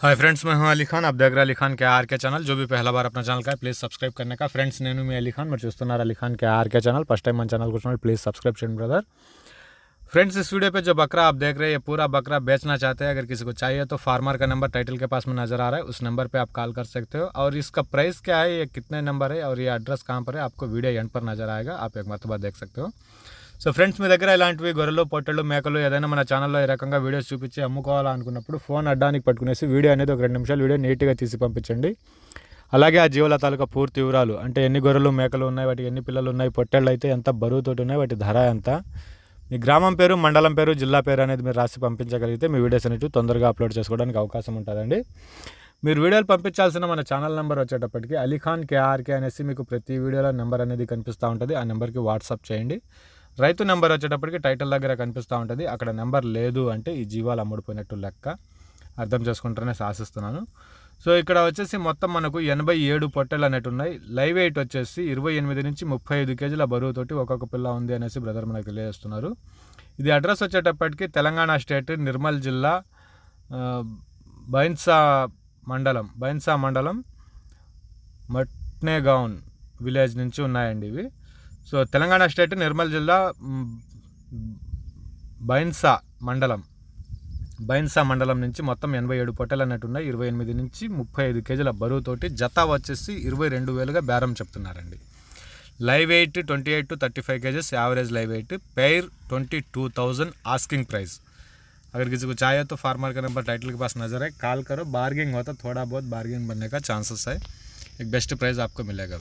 Hi friends मैं हूँ अली खान। आप देख रहे अली खान के आर के चैनल। जो भी पहला बार अपना चैनल का है प्लीज़ सब्सक्राइब करने का। फ्रेंड्स नैनू मैं अली खान मैं चुस्तनार अली खान के R K channel. First time मन चैनल को चैनल प्लीज़ सब्सक्राइब चैन ब्रदर फ्रेंड्स इस वीडियो पे जो बकरा आप देख रहे हैं, ये पूरा बकरा बेचना चाहते हैं, अगर किसी को चाहिए तो फार्मर का नंबर टाइटल के पास में नज़र आ रहा है। उस नंबर पर आप कॉल कर सकते हो। और इसका प्राइस क्या है, ये कितने नंबर है, और ये एड्रेस कहाँ पर है, आपको वीडियो एंड पर नज़र आएगा। आप एक मरतबा तो देख सकते हो। సో ఫ్రెండ్స్ మీ దగ్గర ఇలాంటివి గొర్రెలు పొట్టెలు మేకలు ఏదైనా మన ఛానల్లో ఈ రకంగా వీడియోస్ చూపించి అమ్ముకోవాలనుకున్నప్పుడు ఫోన్ అడ్డానికి పట్టుకునేసి వీడియో అనేది ఒక రెండు నిమిషాలు వీడియో నీట్గా తీసి పంపించండి. అలాగే ఆ జీవుల తాలూకా పూర్తి వివరాలు అంటే ఎన్ని గొర్రెలు మేకలు ఉన్నాయి వాటికి ఎన్ని పిల్లలు ఉన్నాయి పొట్టేళ్ళు అయితే ఎంత బరువుతోటి ఉన్నాయి వాటి ధర ఎంత మీ గ్రామం పేరు మండలం పేరు జిల్లా పేరు అనేది మీరు రాసి పంపించగలిగితే మీ వీడియోస్ అనేవి తొందరగా అప్లోడ్ చేసుకోవడానికి అవకాశం ఉంటుందండి. మీరు వీడియోలు పంపించాల్సిన మన ఛానల్ నెంబర్ వచ్చేటప్పటికి అలీఖాన్ కేఆర్కే అనేసి మీకు ప్రతి వీడియోలో నెంబర్ అనేది కనిపిస్తూ ఉంటుంది. ఆ నెంబర్కి వాట్సాప్ చేయండి. రైతు నెంబర్ వచ్చేటప్పటికి టైటిల్ దగ్గర కనిపిస్తూ ఉంటుంది. అక్కడ నెంబర్ లేదు అంటే ఈ జీవాలు అమ్ముడుపోయినట్టు లెక్క అర్థం చేసుకుంటారనే ఆశిస్తున్నాను సో ఇక్కడ వచ్చేసి మొత్తం మనకు ఎనభై ఏడు పొట్టెలు అనేవి ఉన్నాయి. లైవ్ వెయిట్ వచ్చేసి ఇరవై ఎనిమిది నుంచి ముప్పై ఐదు కేజీల బరువుతోటి ఒక్కొక్క పిల్ల ఉంది అనేసి బ్రదర్ మనకు తెలియజేస్తున్నారు. ఇది అడ్రస్ వచ్చేటప్పటికి తెలంగాణ స్టేట్ నిర్మల్ జిల్లా బైన్సా మండలం బైన్సా మండలం మట్నేగౌన్ విలేజ్ నుంచి ఉన్నాయండి ఇవి. సో తెలంగాణ స్టేట్ నిర్మల్ జిల్లా బైన్సా మండలం. బైన్సా మండలం నుంచి మొత్తం ఎనభై ఏడు పొట్టెలు అన్నట్టున్నాయి ఇరవై ఎనిమిది నుంచి ముప్పై ఐదు కేజీల బరువుతోటి జత వచ్చేసి ఇరవై రెండు వేలుగా బేరం చెప్తున్నారండి. Live eight twenty eight to thirty five kgs average live eight pair twenty two thousand asking price. अगर किसी ఛాయతో ఫార్మర్ కనుక టైటిల్కి పాస్ నజరే కాల్ కరో బార్గింగ్ नज़र థోడా कॉल బార్గింగ్ बार्गिंग ఛాన్సెస్ थोड़ा బెస్ట్ बार्गिंग ఆప్కో మిలేగా